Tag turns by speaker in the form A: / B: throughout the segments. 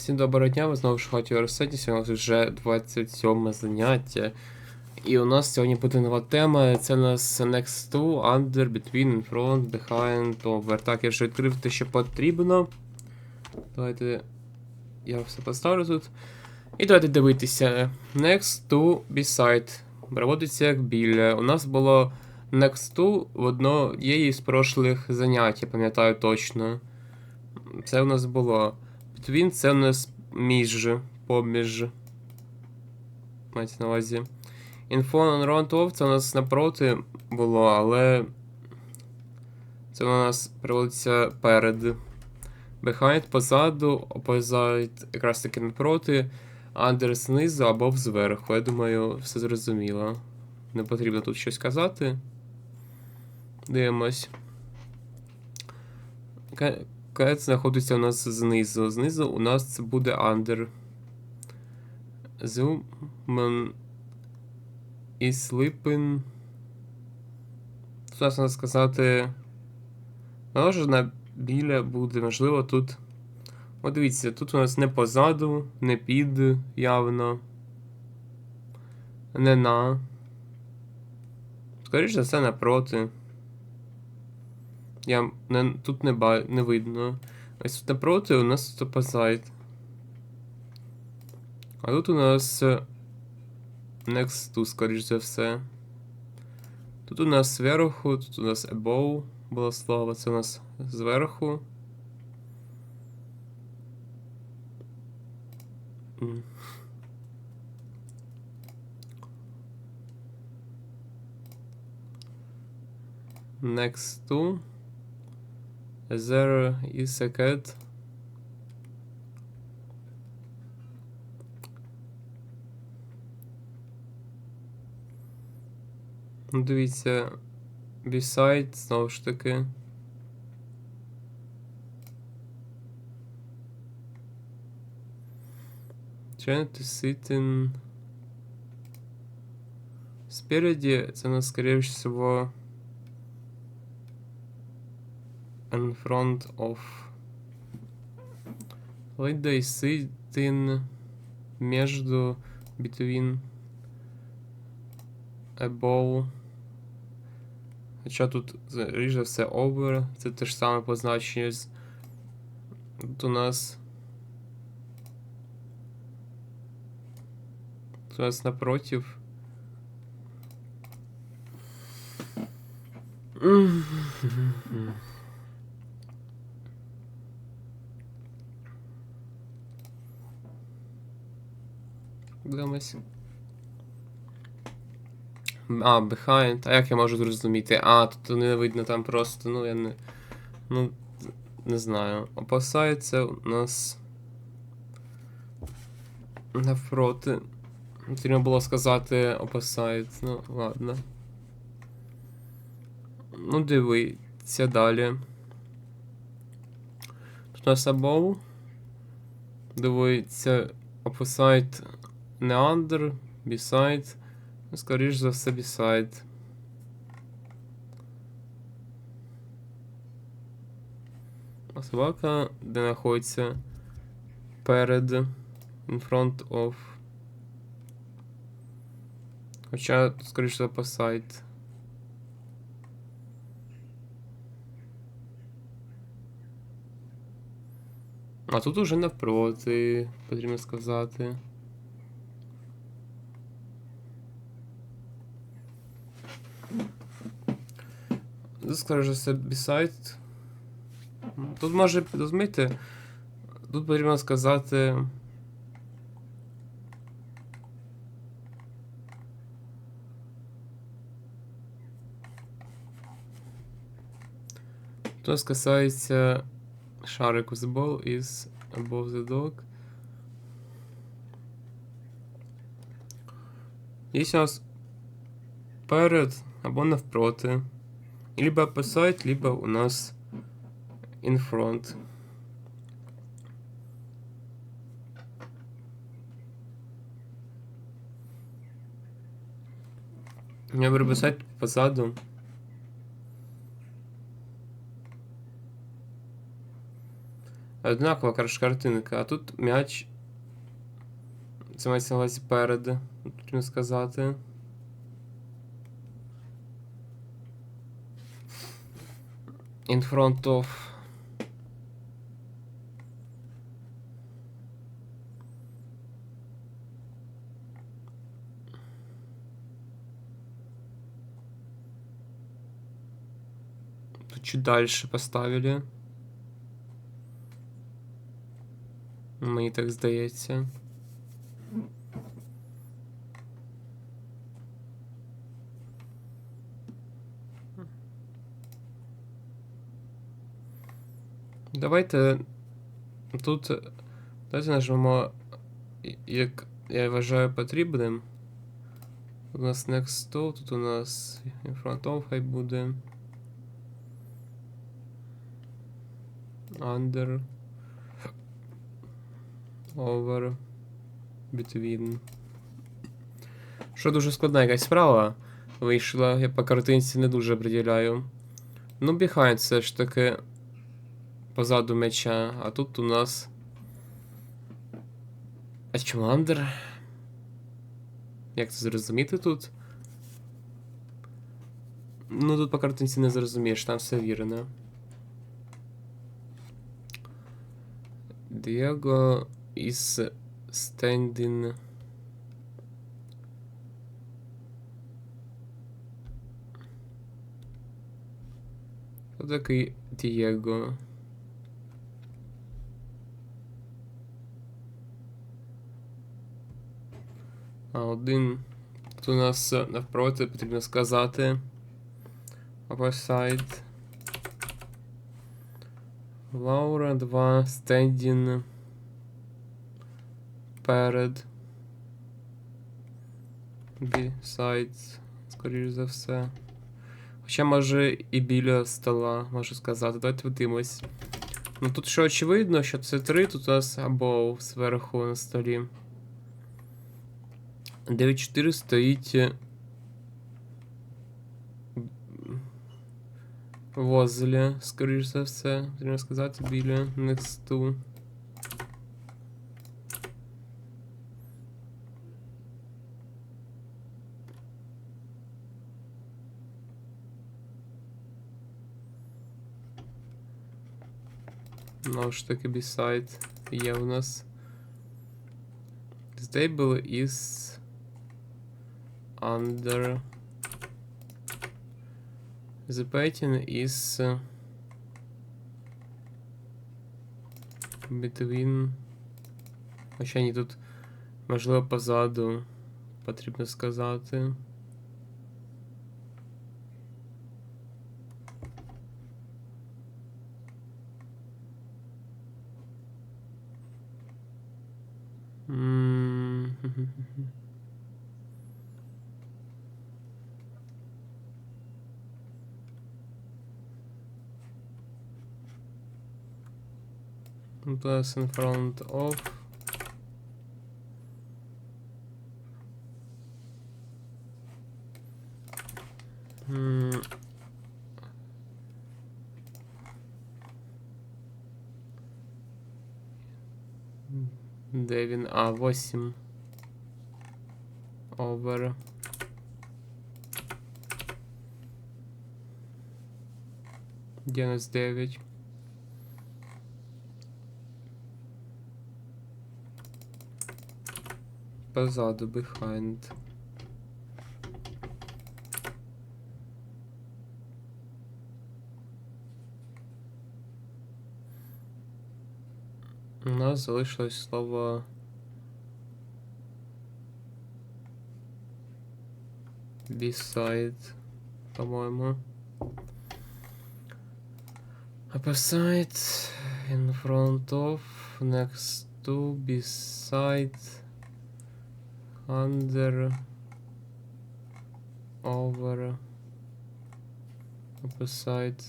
A: Всім доброго дня, ви знову в хаті Орсеті. Сьогодні у нас вже 27 заняття. І у нас сьогодні буде нова тема. Це у нас Next to, Under, Between, In Front, Behind, Over. Так, я вже відкрив те, що потрібно. Давайте я все поставлю тут. І давайте дивитися. Next to Beside. Проводиться як біля. У нас було Next to в однієї з прошлих занять, я пам'ятаю точно. Це у нас було. Between це у нас між, поміж. Мається на увазі. Info on round off це у нас напроти було, але це у нас проводиться перед. Behind позаду, opposite якраз таки напроти, under знизу або зверху. Я думаю, все зрозуміло. Не потрібно тут щось казати. Дивимось. Кет знаходиться у нас знизу. Знизу у нас це буде under. Zoom і sleeping. Тут можна сказати. Може на біля буде, можливо, тут. От дивіться, тут у нас не позаду, не під явно. Не на. Скоріше за все, напроти. Я не, тут не, ба, не видно. Ось напроти у нас тут опозайт. А тут у нас е, next to, скоріш за все. Тут у нас зверху, тут у нас above було слово, це у нас зверху. Next to. There is a cat. Дивіться, beside, знову ж таки. Trying to sit in... Спереди це нас, скорее всего, in front of Let they sit in между between above Хоча тут ріж за все over, це те ж саме позначення Тут у нас. Тут у нас напротив. Дивимось. А, behind. А як я можу зрозуміти? А, тут не видно там просто, ну я не. Ну, не знаю. Опасається у нас. Навпроти. Потрібно було сказати опасають. Ну, ладно. Ну, дивіться далі. Тут у нас above. Дивіться, opposite не under, beside. Ну, скоріш за все, beside. А собака, де знаходиться перед in front of. Хоча, скоріш за beside. А тут уже навпроти, потрібно сказати. Тут скажу, що це. Тут може розумієте, тут потрібно сказати. Тут касається шарику the ball is above the dog. Є у нас перед або навпроти. Либо opposite, либо у нас in front. Я буду писать позаду. Однакова коротше, картинка, а тут м'яч. Це мається перед, потрібно сказати. In front of. Чуть дальше поставили. Мені так здається. Давайте тут давайте нажмемо, як я вважаю потрібним. У нас next to, тут у нас front хай буде. Under. Over. Between. Що дуже складна якась справа вийшла, я по картинці не дуже приділяю. Ну, behind все ж таки позаду м'яча, а тут у нас. А чому under? Як це зрозуміти тут? Ну тут по картинці не зрозумієш, там все вірно. Diego is standing. Хто такий Дієго? А один. Тут у нас навпроти потрібно сказати. Overside. Лаура 2 стендін перед Besides, скоріш за все. Хоча може і біля стола, можу сказати. Давайте подивимось. Ну тут що очевидно, що це 3, тут у нас або зверху на столі. 9.4 стоїть. е, Возле, скоріш за все, потрібно сказати, біля несту. Знову ж таки, beside є у нас. Stable is under The pattern is uh, between. Хоча ні, тут можливо позаду потрібно сказати. Plus in front of. М. Де він? А, 8. Over. Дев'ять дев'ять. Позаду, behind. У нас залишилось слово. Beside, по-моєму. Opposite, in front of, next to, beside, Under, over, opposite,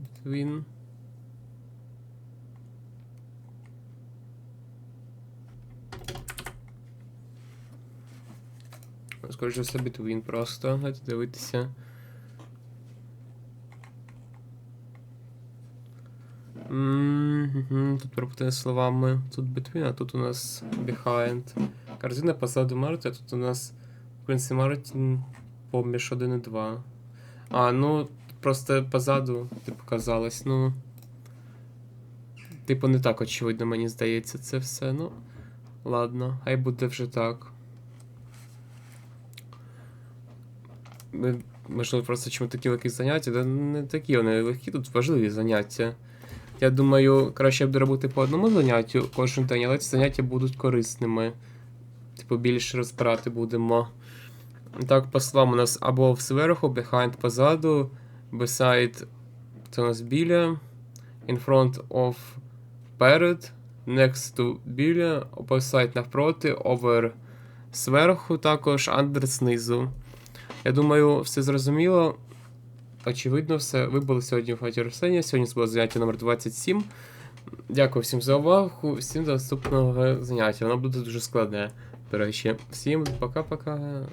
A: between. Скоріше за все, between просто. Давайте дивитися. Угу, словами. Тут between, а тут у нас behind. Корзина позаду Марти, а тут у нас Квінсі Мартін поміж 1 і 2. А, ну, просто позаду, типу, казалось, ну. Типу, не так очевидно, мені здається, це все. Ну. Ладно, хай буде вже так. Ми, можливо, просто чому такі легкі заняття, та не такі вони легкі, тут важливі заняття. Я думаю, краще буде робити по одному заняттю кожен день, але ці заняття будуть корисними. Типу, більше розбирати будемо. Так, по словам у нас або зверху, behind позаду, beside це у нас біля, in front of перед, next to біля, opposite навпроти, over зверху також, under знизу. Я думаю, все зрозуміло. Очевидно, все. Ви були сьогодні в хаті Арсенія. Сьогодні це було заняття номер 27. Дякую всім за увагу. Всім до наступного заняття. Воно буде дуже складне. До речі, всім пока-пока.